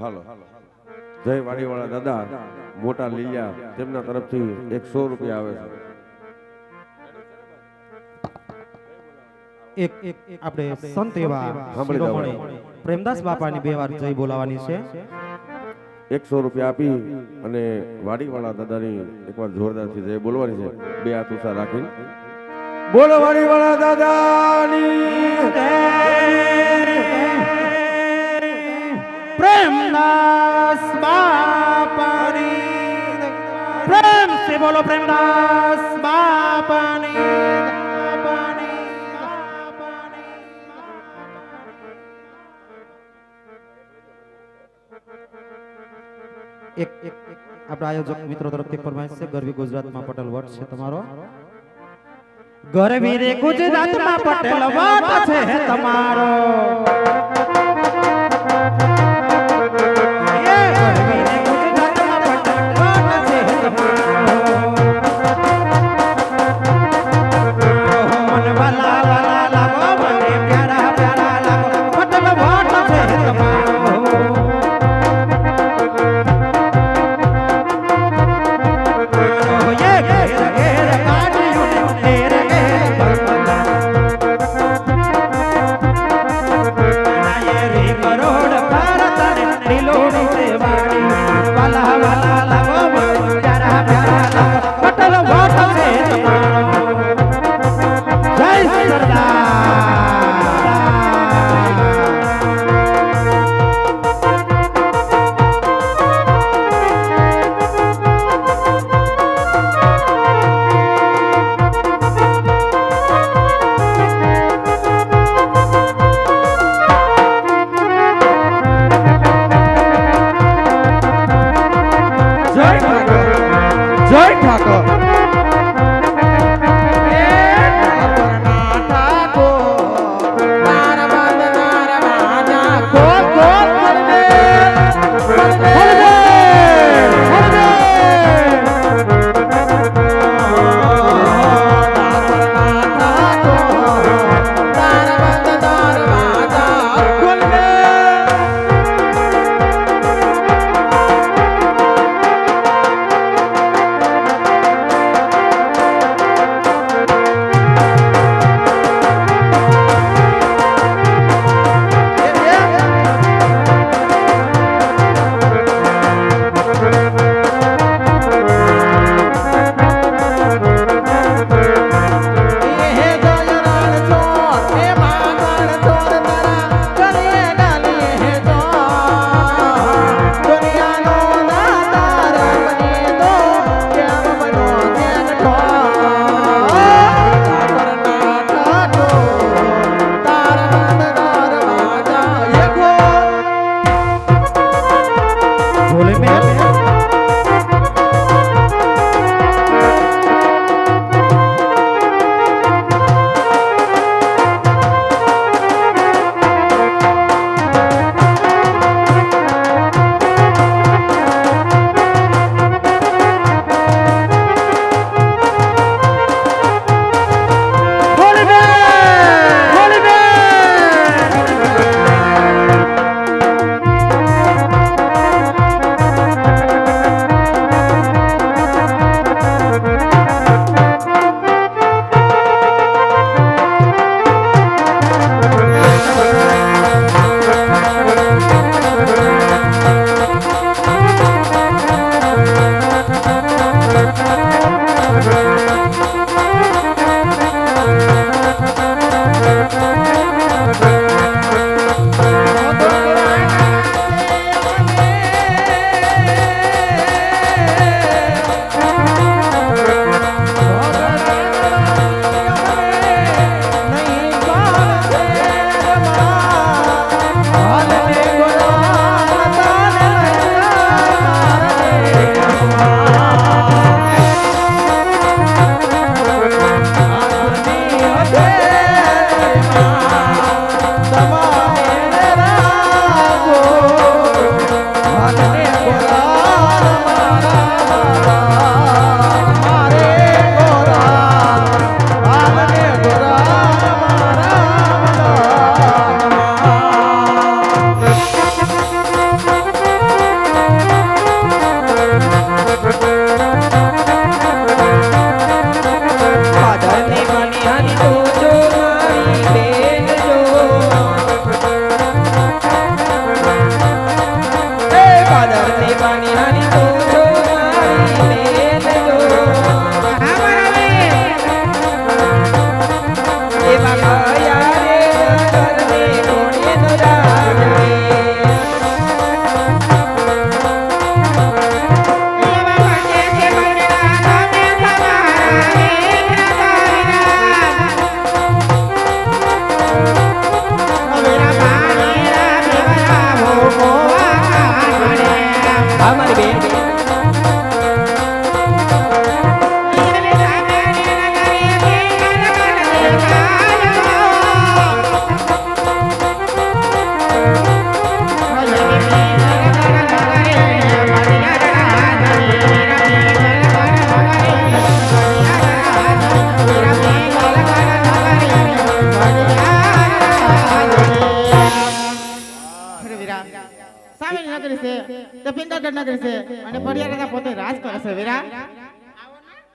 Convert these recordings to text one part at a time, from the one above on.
હાલો. જય વાડીવાળા દાદા મોટા લીલિયા તેમના તરફથી એકસો રૂપિયા આવે છે. એક આપણે સંત એવા પ્રેમદાસ બાપાની બે વાર જય બોલાવાની છે. એકસો રૂપિયા આપી અને વાડીવાળા દાદાની એકવાર જોરદારથી જય બોલવાની છે. બે હાથ ઉષા રાખીને. બોલો વાડીવાળા દાદાની બોલો પ્રેમદાસ, બાપાની. એક એક આપણા આયોજક મિત્રો તરફથી ફરમાઈશ છે, ગરવી ગુજરાતમાં પટેલ વટ છે તમારો ગરવી રે ગુજરાતમાં પટેલ વટ છે તમારો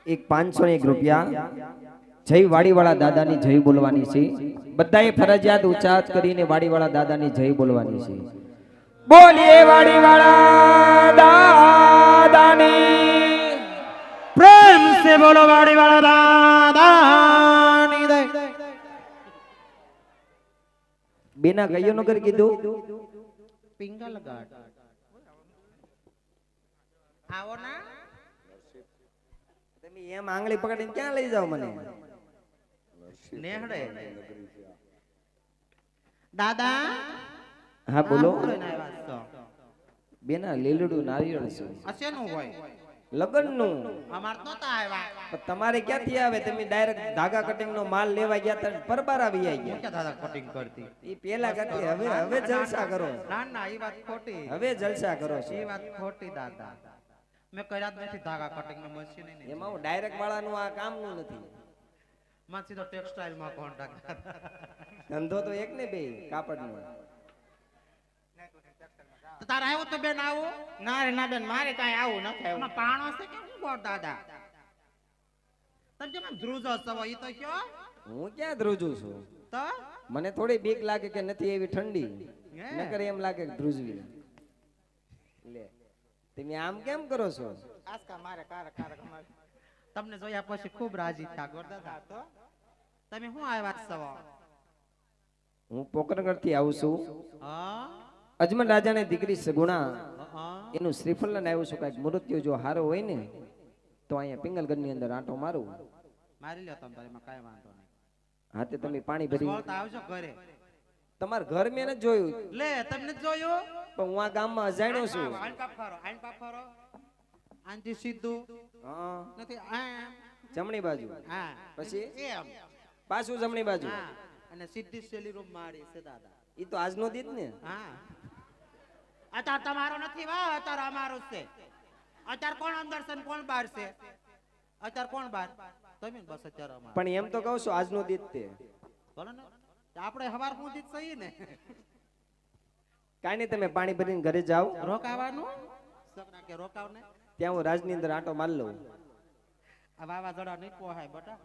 એક પાંચસો એક રૂપિયા જય વાડીવાળા દાદાની જય બોલવાની છે. બધાએ ફરજિયાત ઉચ્ચાર કરીને વાડીવાળા દાદાની જય બોલવાની છે. બોલીએ વાડીવાળા દાદાની. પ્રેમ સે બોલો વાડીવાળા દાદાની બેના ગયો નગર કીધું. પિંગલગઢ. આવો ના. તમે એમ આંગળી પકડીને ક્યાં લઈ જાવ મને? નેહડે. દાદા? હા બોલો. બેના લીલડું નારિયેળ છે. આ શેનું હોય. લગનનું. અમાર નહોતા આવ્યા. તમારે ક્યાંથી આવે? તમે ડાયરેક્ટ ધાગા કટિંગ નો માલ લેવા ગયા તા પરબાર આવી ગયા. ક્યાં દાદા કટિંગ કરતી? એ પેલા કરતી. હવે હવે જલસા કરો. ના ના એ વાત ખોટી. હવે જલસા કરો છો. એ વાત ખોટી દાદા. મેં કર્યા જ નથી ધાગા કટિંગનું મશીન નહીં એમાં હું ડાયરેક્ટ વાળાનું આ કામનું નથી. માં સીધો ટેક્સટાઇલમાં કોન્ટ્રાક્ટ ધંધો તો એક ને બે કાપડનો. તો તારે આવ્યું તો બેન આવું? ના રે ના બેન મારે કાંઈ આવું નથી આવ્યું. પાણો છે કે શું બોલ દાદા? તમે કેમ ધ્રુજો છો? એ તો કયો? હું ક્યાં ધ્રુજું છું? તો? મને થોડી બીક લાગે કે નથી એવી ઠંડી? નકર એમ લાગે કે ધ્રુજવી. લે. તમે આમ કેમ કરો છો? આસકા મારે કાર કાર તમને જોયા પછી ખૂબ રાજી થયા ગોર દાદા તો? તમે શું આવ્યા છો હું પોકરગઢથી આવું છું. હા? અજમલ રાજાની દીકરી સગુણા એનું શ્રીફળ લઈને આવ્યું છું કંઈક મૃત્યુ જો હારો હોય ને તો અહીંયા પિંગલગઢની અંદર આંટો મારું. મારી લો તમે કાંઈ વાંધો નહીં. હાથે તમે પાણી ભરી આવજો ઘરે. તમારા ઘર મેં નથી જોયું. લે તમને જોયું? પણ હું આ ગામમાં અજાણ્યો છું. આઈન પાપ ફરો આઈન પાપ ફરો આનથી સીધું. હા. નથી આમ. જમણી બાજુ. હા. પછી? એમ. પાછું જમણી બાજુ. અને સીધી સેલી રૂમ મારી છે દાદા. ઈ તો આજનો દીત ને? હા. અત્યારે તમારો નથી વા અત્યારે અમારો છે. અત્યારે કોણ અંદર છે કોણ બહાર છે? અત્યારે કોણ બહાર? તમે બસ અત્યારે અમારો. પણ એમ તો કહું છું આજનો દીત તે. બોલો ને. આપણે હવાર સુધી જ સહી ને? કાઈ નહીં તમે પાણી ભરીને ઘરે જાઓ. રોકાવાનું? સપના કે રોકાવ ને ત્યાં હું રાજની અંદર આંટો માર લઉં. આ વાવાઝોડા નહીં કોહાય બટા.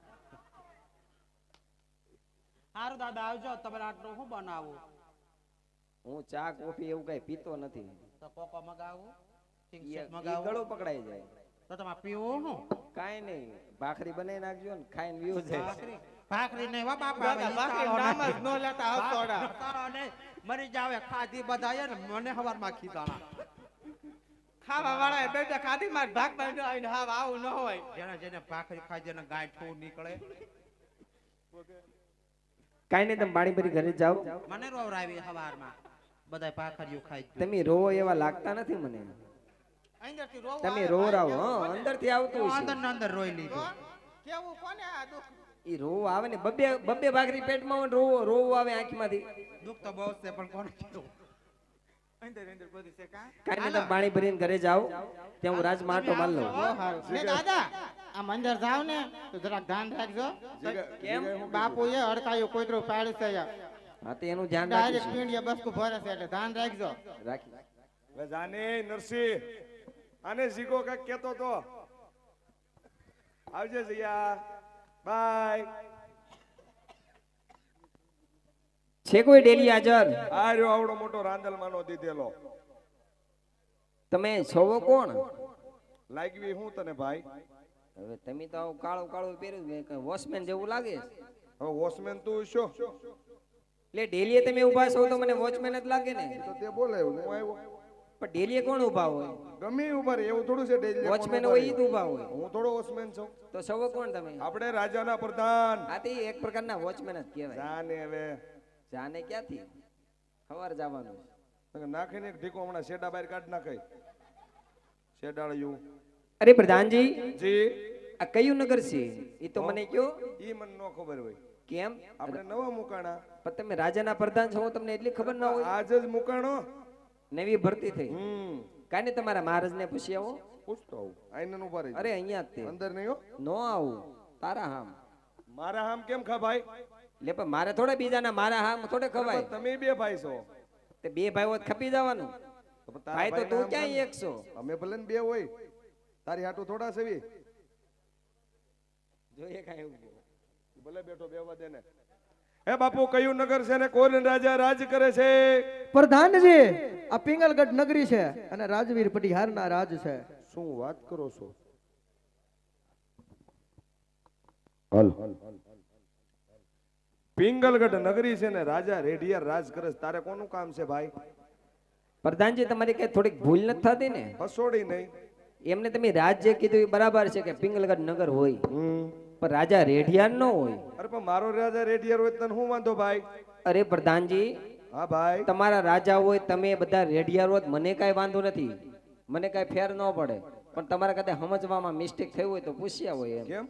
સારું દાદા આવજો. તમારે આટલો હું બનાવું? હું ચા કોફી એવું કઈ પીતો નથી. તો કોકો મગાવું? મગાવું? ગળું પકડાઈ જાય. તો તમારે પીવું શું કાંઈ નહીં. ભાખરી બનાવી નાખજો ને ખાઈને પીવું જાય. ભાખરી નહીં વા બાપા ને. તારો. મરી જાવે ખાધી બધાએ ને મને ખાવા વાળા ખાધી માં ભાગ બાંધ્યો આવીને હાવ આવું ન હોય. જેને જેને ભાખરી ખાઈ જેને ગાંઠું નીકળે. કાંઈ નહીં તમે પાણી ભરી ઘરે જાઓ. મને હવારમાં. બધાય ભાખરીઓ ખાઈ તમે રો એવા લાગતા નથી મને. અંદરથી રોવું તમે રો રાવ હા અંદરથી આવતું અંદર ને અંદર રોઈ લીધું. કેવું કોને આ દુઃખ? ઈ રોવો આવે ને બબ્બે બબ્બે ભાખરી પેટમાં હોય રોવો રોવો આવે આંખમાંથી. દુઃખ તો બહુ છે પણ કોણ કીધું અંદર અંદર બધું છે કા? કાંઈ તમે પાણી ભરીને ઘરે જાઓ. ત્યાં હું રાજ માટો માલ લઉં. ને દાદા! આ મંદિર જાવ ને તો જરાક ધ્યાન રાખજો. કેમ? બાપુ એ હડકાયું કોઈતરું પાડે છે હા તો એનું ધ્યાન ડાયરેક્ટ રાખીશું. પીંડિયા બસકું ભરે છે એટલે ધ્યાન રાખજો. રાખી. હવે જાને નરસિંહ આને જીગો કંઈક કેતો તો. આવજે જયા. બાય છે કોઈ ડેલી હાજર? આ રહ્યો આવડો મોટો રાંદલમાનો દીધેલો. તમે છોવો કોણ? લાગવી હું તને ભાઈ? હવે તમે તો આવું કાળું કાળું પહેર્યું છે, વોચમેન જેવું લાગે હવે વોચમેન તું છો એટલે ડેલીએ તમે ઊભા છો તો મને વોચમેન જ લાગે ને? તો તે બોલે હું આવ્યો. પણ ડેલીએ કોણ ઊભા હોય? ગમે ઊભા રહે એવું થોડું છે ડેલી વોચમેન હોય? ઈ જ ઊભા હોય. હું થોડો વોચમેન છું. તો સૌ કોણ તમે? આપણે રાજાના પ્રધાન. આ તો એક પ્રકારના વોચમેન જ કહેવાય. જાને હવે. જાને ક્યાંથી? ખબર જવાનું નાખીને એક ઢીકો હમણાં શેડા બહાર કાઢ નાખાય શેડાળ્યું અરે પ્રધાનજી જી. આ કયું નગર છે? એ તો મને કયો? ઈ મને ન ખબર હોય. કેમ? આપણે નવા મુકાણા. પણ તમે રાજાના પ્રધાન છો તમને એટલી ખબર ના હોય. આજ જ મુકાણો. નવી ભરતી થઈ. હમ. કાંઈ નહીં તમારા મહારાજને પૂછી આવો? પૂછતો આવું. આઈને ઊભા રહી અરે અહીંયા જ તે. અંદર નહીં હો. નો આવું. તારા હામ. મારા હામ કેમ ખભાઈ ભાઈ લે પણ મારે થોડા બીજાના મારા હામ થોડે ખવાય તમે બે ભાઈ છો. તે બે ભાઈઓ ખપી જવાનું. ભાઈ તો તું ક્યાંય એક છો? અમે ભલે બે હોય. તારી હાટુ થોડા સેવી જોઈએ કાંઈ એવું ભલે બેઠો બેવા દે ને. હે બાપુ કયું નગર છે ને કોણ રાજા રાજ કરે છે? પ્રધાનજી આ પિંગલગઢ નગરી છે અને રાજવીર પટિહારના રાજ છે. શું વાત કરો છો? હાલ. પિંગલગઢ નગરી છે ને રાજા રેડિયર રાજ કરે છે. તારે કોનું કામ છે ભાઈ? પ્રધાનજી તમારી કઈ થોડીક ભૂલ નથી થતી ને? હસોડી નહીં. એમને તમે રાજ્ય કીધું એ બરાબર છે કે પિંગલગઢ નગર હોય. હમ. પણ રાજા રેઢિયાર ન હોય. અરે પણ મારો રાજા રેઢિયાર હોય તને શું વાંધો ભાઈ? અરે પ્રધાનજી હા ભાઈ. તમારા રાજા હોય તમે બધા રેઢિયાર હોય મને કાંઈ વાંધો નથી. મને કાંઈ ફેર ન પડે. પણ તમારા કદાચ સમજવામાં મિસ્ટેક થઈ હોય તો પૂછ્યા હોય એમ. કેમ?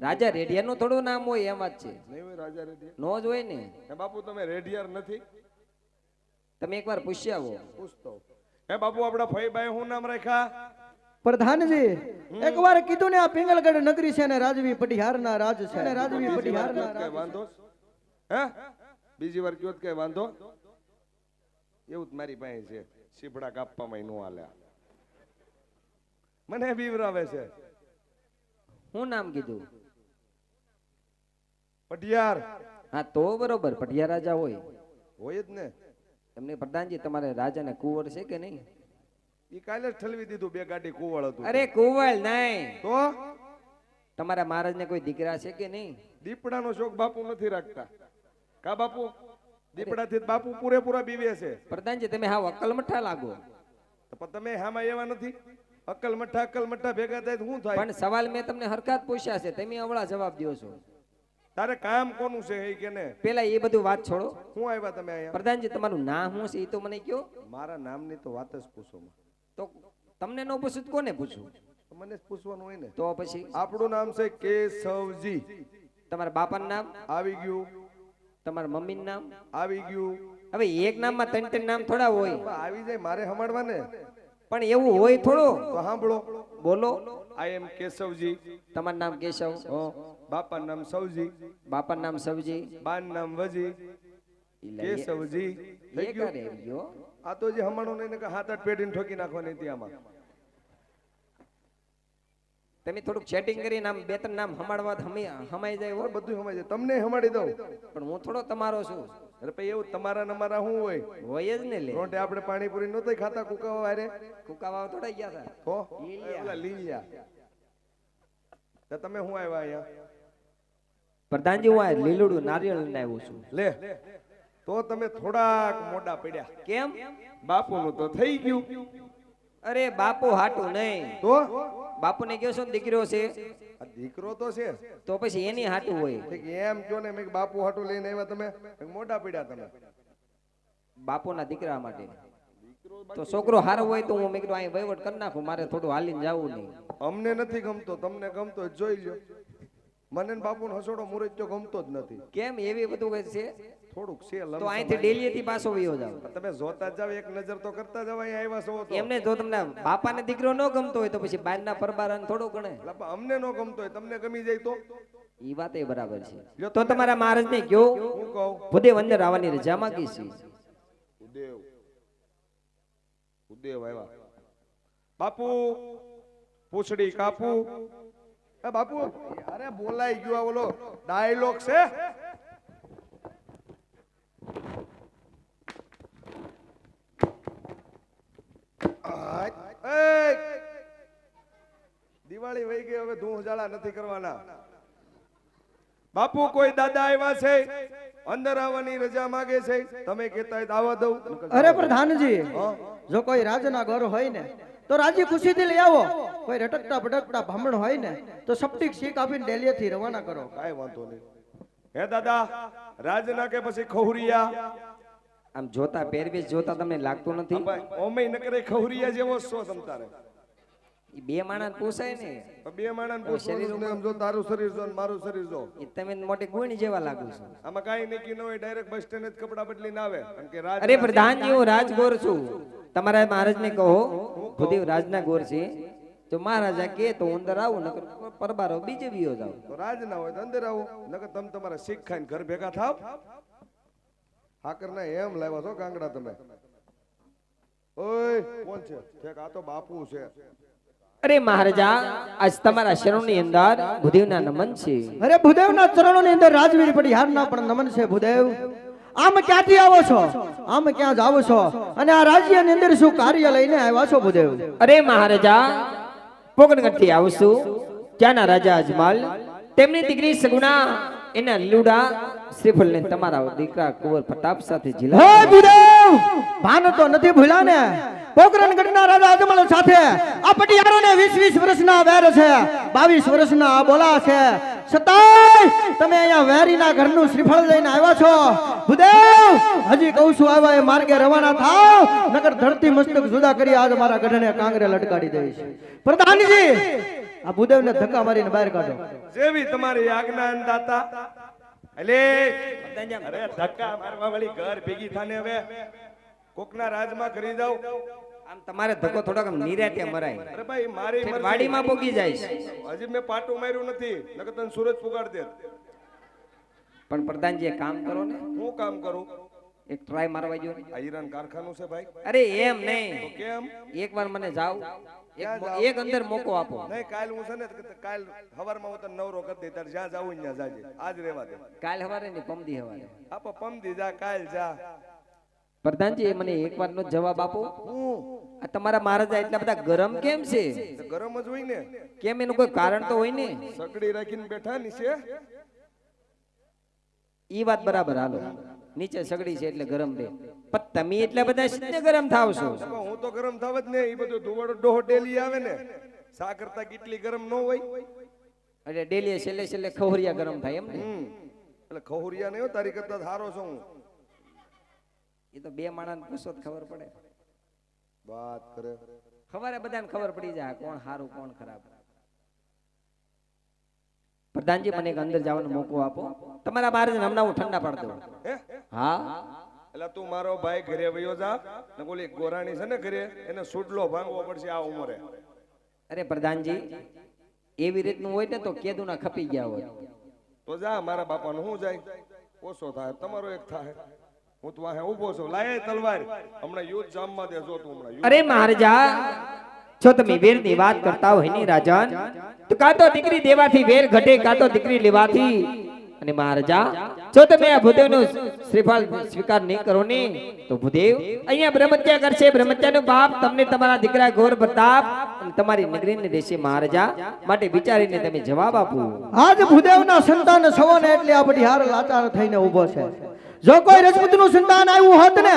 રાજા રેઢિયારનું થોડું નામ હોય એમ જ છે. રાજા નો જ હોય ને. બાપુ તમે રેઢિયાર નથી? તમે એકવાર પૂછ્યા હો. પૂછતો. હે બાપુ આપડા ફઈભાઈ શું નામ રાખ્યા? પ્રધાનજી એકવાર કીધું ને આ પિંગલગઢ નગરી છે ને રાજવી પટિહારના રાજ છે ને રાજવી પટિહાર ના કઈ વાંધો હે બીજી વાર કયો કઈ વાંધો એવું જ મારી પાસે છે સીપડા કાપવામાં નો આલ્યા મને બીવરાવે છે હું નામ કીધું પટિયાર હા તો બરોબર પટિયાર રાજા હોય હોય જ ને એમને પ્રધાનજી તમારે રાજાને કુંવર છે કે નહીં ઈ કાલે જ ઠલવી દીધું બે ગાડી કુવળ હતું. અરે કુવળ નહીં. તો? તમારા મહારાજને કોઈ દીકરા છે કે નહીં? દીપડાનો શોખ બાપુ નથી રાખતા. કા બાપુ? દીપડાથી થી બાપુ પૂરેપૂરા બીવે છે. પ્રધાનજી તમે હા અક્કલ મઠા લાગો પણ તમે હામાં એવા નથી? અક્કલ મઠ્ઠા અક્કલ મઠ્ઠા ભેગા થાય શું થાય? પણ સવાલ મેં તમને હરકત પૂછ્યા છે તમે અવળા જવાબ દો છો. તારે કામ કોનું છે એ કે ને? પેલા એ બધું વાત છોડો. શું આવ્યા તમે અહીંયા? પ્રધાનજી તમારું નામ શું છે એ તો મને કયો? મારા નામની તો વાત જ પૂછો માં. તો તમને ન પૂછું કોને પૂછું? મને પૂછવાનું હોય ને. તો પછી આપણું નામ છે કેશવજી. તમારા બાપાનું નામ? આવી ગયું. તમારા મમ્મીનું નામ? આવી ગયું. હવે એક નામમાં ત્રણ ત્રણ નામ થોડા હોય. આવી જાય મારે સંભાળવા ને. પણ એવું હોય થોડો. તો સાંભળો બોલો. આઈ એમ કેશવજી. તમારું નામ કેશવ? હો. બાપાનું નામ સવજી. બાપાનું નામ સવજી. બાન નામ વજી. કેશવજી. થઈ ગયો? આ તો જે હમણાં નહીં કે હાથ આઠ પેઢીને ઠોકી નાખવાની હતી આમાં. તમે થોડુંક ચેટિંગ કરીને આમ બે ત્રણ નામ હમાડવા હમી- હમાઈ જાય હોય. હો. બધું જાય. તમને હમાડી દઉં. પણ હું થોડો તમારો છું. અરે પછી એવું તમારા નમારા શું હોય? હોય જ ને લે. રોંઢે આપણે પાણીપુરી નહોતા ખાતા કુકાવા વારે કુકાવા થોડા ગયા હતા. હો? લીલિયા. લીલિયા. તો તમે શું આવ્યા અહીંયા? પ્રધાનજી હું આ લીલુડું નારિયેળ લઈને આવ્યો છું. લે. તો તમે થોડાક મોડા પડ્યા. કેમ? બાપુનું તો થઈ ગયું. અરે બાપુ હાટું નહીં. તો? બાપુને કહો છો દીકરો છે? દીકરો તો છે. તો પછી એની હાટું હોય. એમ કયો ને મેં બાપુ હાટું લઈને આવ્યા તમે. મોટા પડ્યા તમે. બાપુના દીકરા માટે. તો છોકરો હારો હોય તો હું મેં કીધું અહીં વહીવટ કરી નાખું મારે થોડું હાલીને જવું નહીં. અમને નથી ગમતો તમને ગમતો જોઈ લો મને ને બાપુનો હસોડો મુરત તો ગમતો જ નથી. કેમ એવી બધું કઈ છે? થોડુંક છે તો અહીંથી ડેલીથી પાછો વયો જાવ તમે જોતા જ જાવ એક નજર તો કરતા જાવ અહીં આવ્યા છો તો. એમને જો તમને બાપાને દીકરો ન ગમતો હોય તો પછી બહારના પરબારાને થોડો ગણે. અમને ન ગમતો હોય તમને ગમી જાય તો. ઈ વાત એ બરાબર છે. તો તમારા મહારાજને કયો હું કહું? ભૂદેવ અંદર આવવાની રજા માંગી છે. ઉદેવ ઉદેવ આવ્યા. બાપુ પૂછડી કાપુ. એ બાપુ અરે બોલાઈ ગયો આ ઓલો ડાયલોગ છે. દિવાળી વહી ગઈ હવે ધૂમ ઉજાળા નથી કરવાના. બાપુ કોઈ દાદા આવ્યા છે? અંદર આવવાની રજા માંગે છે? તમે કહેતા હોય આવવા દઉં. અરે પ્રધાનજી જો કોઈ રાજના ઘર હોય ને તો રાજી ખુશીથી લઈ આવો. કોઈ રટકતા ભટકતા બ્રાહ્મણ હોય ને તો સપટીક શીખ આપીને ડેલીએથી રવાના કરો. કાંઈ વાંધો નહીં. હે દાદા રાજના કે પછી ખહુરિયા? આમ જોતા પહેરવેશ જોતા તમને લાગતું નથી? ઓમય નકરે ખવરિયા જેવો છો તમ બે માણસ પોસાય ને. બે માણસ પોસાય ને આમ જો તારું શરીર જો મારું શરીર જો. તમે મોટી ગુણી જેવા લાગો છો. આમાં કાઈ નકી ન હોય ડાયરેક્ટ બસ સ્ટેન્ડ જ કપડા બદલીને આવે. કારણ કે રાજ અરે પ્રધાનજી હું રાજગોર છું. તમારા મહારાજને કહો ભૂદેવ રાજના ગોર છે. તો મહારાજા કે તો અંદર આવું નકર પરબારો બીજે વિયો જાવ તો રાજ ના હોય તો અંદર આવો નકર તમે તમારા શીખ ખાઈને ઘર ભેગા થાવ. હાકર ના એમ લાવ્યા છો કાંગડા તમે. ઓય કોણ છે? ઠેક આ તો બાપુ છે. અરે મહારાજા આજ તમારા શરણની અંદર ભૂદેવના નમન છે. અરે ભૂદેવના ચરણોની અંદર રાજવીર પડી હારના પણ નમન છે ભૂદેવ. આમ ક્યાંથી આવો છો? આમ ક્યાં જાવો છો? અને આ રાજ્યની અંદર શું કાર્ય લઈને આવ્યા છો ભૂદેવ? અરે મહારાજા પોકણગઢથી આવશું ત્યાંના રાજા અજમાલ તેમની દીકરી સગુણા એના લુડા શ્રીફળને તમારા દીકરા કુંવર પ્રતાપ સાથે ભૂદેવ ભાન તો નથી ભૂલ્યા ને? પોકરણગઢના રાજા અજમલ સાથે આ પટિયારોને 20 20 વર્ષના વેર છે 22 વર્ષના બોલા છે. છતાંય તમે અહીંયા વેરીના ઘરનું શ્રીફળ લઈને આવ્યા છો. ભૂદેવ, હજી કહું છું આવ્યા એ રવાના થાવ નગર ધરતી મસ્તક જુદા કરી આજ મારા ગઢને કાંગરે લટકાડી દઈશ. પ્રધાનજી, આ ભૂદેવને ધક્કા મારીને બહાર કાઢો. જેવી તમારી આજ્ઞા દાતા એટલે અરે ધક્કા મારવા વાળી ઘર ભેગી થાને હવે. કોકના રાજમાં કરી જાવ આમ તમારે ધક્કો થોડોક નિરાતે મરાય. અરે ભાઈ મારી. વાડીમાં પોગી જાય હજી મેં પાટું માર્યું નથી નકર તને સુરજ પુગાડ દે. પણ પ્રધાનજી કામ કરો ને. હું કામ કરું? એક ટ્રાય મારવા જો. હીરાન કારખાનું છે ભાઈ. અરે એમ નહીં. કેમ? એકવાર મને જાવ. એક એક અંદર મોકો આપો. નહીં કાલ હું છે ને કાલ હવારમાં હું તને નવરો કરી દઈ તારે જ્યાં જાવું ત્યાં જાજે. આજ રહેવા દે. કાલ હવારે ને પમદી હવારે. આપો પમદી જા કાલ જા. પ્રધાનજી મને એકવાર નો જવાબ આપો. હું? આ તમારા મહારાજા એટલા બધા ગરમ કેમ છે? ગરમ જ હોય ને. કેમ એનું કોઈ કારણ તો હોય ને? સગડી રાખીને બેઠા ની છે. ઈ વાત બરાબર હાલો. નીચે સગડી છે એટલે ગરમ રે પણ તમે એટલા બધા શીને ગરમ થાવ છો. હું તો ગરમ થાવ જ ને એ બધું ધુવાડો ડોહો ડેલી આવે ને. સા કરતા કેટલી ગરમ ન હોય? એટલે ડેલી છેલ્લે છેલ્લે ખહુરિયા ગરમ થાય એમ ને. હમ. એટલે ખહુરિયા નહીં તારી કરતા સારો છું હું. એ તો બે માણસ પૂછો તો ખબર પડે. વાત કરે. ખબર બધાને ખબર પડી જાય કોણ સારું કોણ ખરાબ. પ્રધાનજી મને એક અંદર જવાનો મોકો આપો. તમારા મહારાજ હમણાં હું ઠંડા પાડ દઉં. હા? એટલે તું મારો ભાઈ ઘરે વયો જા. ને બોલી ગોરાણી છે ને ઘરે એને સુડલો ભાંગવો પડશે આ ઉંમરે. અરે પ્રધાનજી એવી રીતનું હોય ને તો કેદુના ખપી ગયા હોય. તો જા મારા બાપાનું હું જાય? ઓછો થાય તમારો એક થાય. હું તો વાહે ઊભો છું. લાય તલવાર. હમણાં યુદ્ધ જામમાં દે જો તું હમણાં અરે મહારાજા જો તમે વેરની વાત કરતા હોય ને રાજન, તો કાં તો દીકરી દેવાથી વેર ઘટે, કાં તો દીકરી લેવાથી? અને મહારાજા, જો તમે આ ભૂદેવનો શ્રીફળ સ્વીકાર નહીં કરો ને, તો ભૂદેવ અહીંયા બ્રહ્મત્યા કરશે. બ્રહ્મત્યાનો બાપ તમને તમારા દીકરા ગોર પ્રતાપ તમારી નગરીને દેશે મહારાજા માટે વિચારીને તમે જવાબ આપો. આજ ભૂદેવના સંતાન સવન એટલે આ હાર લાચાર થઈને ઊભો છે. જો કોઈ રજપૂતનું સંતાન આવ્યું હોત ને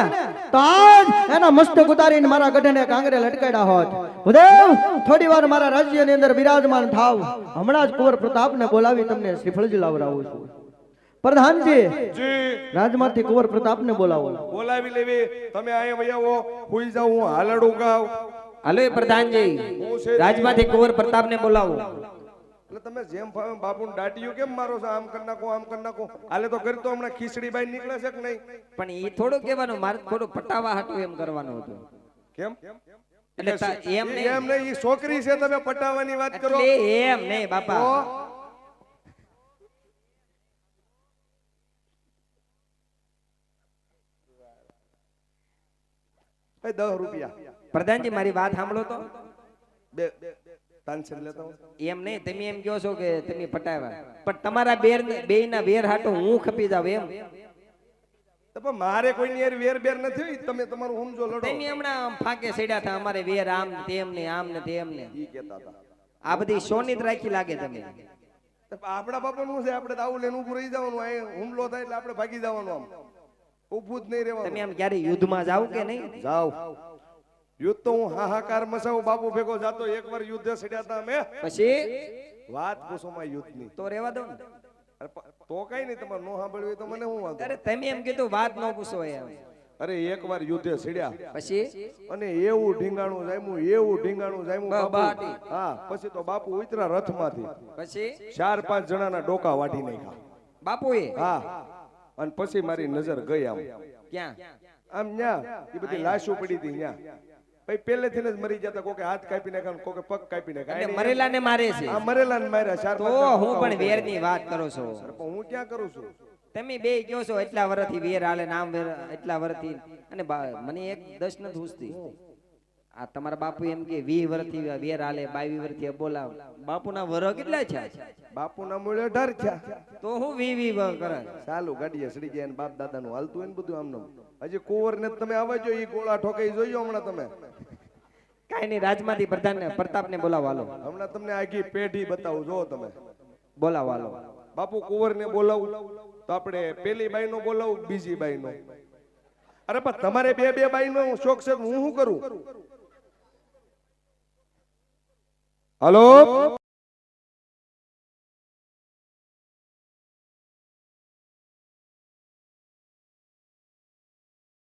તો આજ એના મસ્તક ઉતારીને મારા ગઢને કાંગરે લટકાડ્યા હોત. ભૂદેવ થોડી વાર મારા રાજ્યની અંદર બિરાજમાન થાવ. હમણાં જ કુંવર પ્રતાપને બોલાવી તમને શ્રીફળ જ લાવરાવું છું. પ્રધાનજી રાજમાંથી કુંવર પ્રતાપને બોલાવો. બોલાવી લેવી. તમે અહીંયા વૈયાવો હુઈ જાવ હું હાલડું ગાવ. હાલે પ્રધાનજી. રાજમાંથી કુંવર પ્રતાપને બોલાવો. એટલે તમે જેમ ફાવે બાપુને દાટીયું કેમ મારો છો? આમ કરી નાખો આમ કરી નાખો. હાલે તો કરી તો હમણાં ખીચડી બાઈ નીકળે છે કે નહીં? પણ એ થોડું કહેવાનું મારે થોડું પટાવા હાટું એમ કરવાનું હતું. કેમ? એટલે એમ નહીં. એમ નહીં છોકરી છે તમે પટાવવાની વાત કરો. એમ નહીં બાપા. એ દસ રૂપિયા. પ્રધાનજી મારી વાત સાંભળો તો. બે. તાનસેન લેતા એમ નહીં તમે એમ કહો છો કે તમે પટાવ્યા. પણ તમારા બેર બે ના વેર હાટો હું ખપી જાવ એમ. તો પણ મારે કોઈની યાર વેર બેર નથી તમે તમારું સમજો લડો. તમે હમણાં ફાકે સેડ્યા હતા અમારે વેર આમ તેમ ને આમ ને તેમ ને. ઈ કહેતા હતા. આ બધી સોની જ રાખી લાગે તમે આપડા બાપા નું છે આપણે તો આવું લેનું ઉભું રહી જવાનું અહીં હુમલો થાય એટલે આપણે ભાગી જવાનું આમ. ઉભું જ નહીં તમે રહેવાનું આમ ક્યારે યુદ્ધમાં જાવ કે નહીં? જાવ યુદ્ધ તો હું હાહાકાર મસાવું બાપુ ભેગો જાતો એકવાર યુદ્ધ સડ્યા હતા અમે. પછી? વાત પૂછો માં યુદ્ધની. તો રેવા દો અરે તો કઈ નહીં તમારે નો સાંભળ્યું હોય તો મને શું વાંધો? અરે તમે એમ કીધું વાત નો પૂછો એમ. અરે એકવાર યુદ્ધે સીડ્યા. પછી? અને એવું ઢીંગાણું જામ્યું એવું ઢીંગાણું જામ્યું બાપુ. હા પછી તો બાપુ ઉતરા રથમાંથી. પછી? ચાર પાંચ જણાના ડોકા વાટી નાખ્યા. બાપુએ? હા. અને પછી મારી નજર ગઈ આમ. ક્યાં? આમ ન્યા એ બધી લાશો પડી હતી ન્યા. પછી પહેલેથી જ મરી જતા કોકે હાથ કાપી નાખ્યા કોકે પગ કાપી એટલે નાખ્યા મરેલાને મારે છે આ મરેલા ને માર્યા ચાર તો હું પણ વેર વેરની વાત કરું છું. હું ક્યાં કરું છું? તમે બે કયો છો? એટલા વર્ષથી વેર હાલે નામ વેર એટલા વર્ષથી અને મને એક દસ નથી પૂછતી આ તમારા બાપુ એમ કે વી વર્ષથી વેર હાલે બાવી વર્ષથી બોલા બાપુના વર કેટલા છે બાપુના મૂળે અઢાર છે તો હું વી વી કરે ચાલુ ગાડીએ સડી ગયા બાપ દાદા નું હાલતું હોય ને બધું આમનું. હજી કુંવર ને તમે જો ઈ ગોળા ઠોકાઈ જોયો હમણાં તમે. કઈ નહીં રાજમાંથી પ્રધાન પ્રતાપને બોલાવાલો હમણાં તમને આખી પેઢી બતાવું જો તમે. બોલાવાલો બાપુ કુંવર ને બોલાવું તો આપણે પેલી બાઈ નો બોલાવું બીજી બાઈ નો અરે પણ તમારે બે બે બાઈ નો શોખ છે હું શું કરું? હલો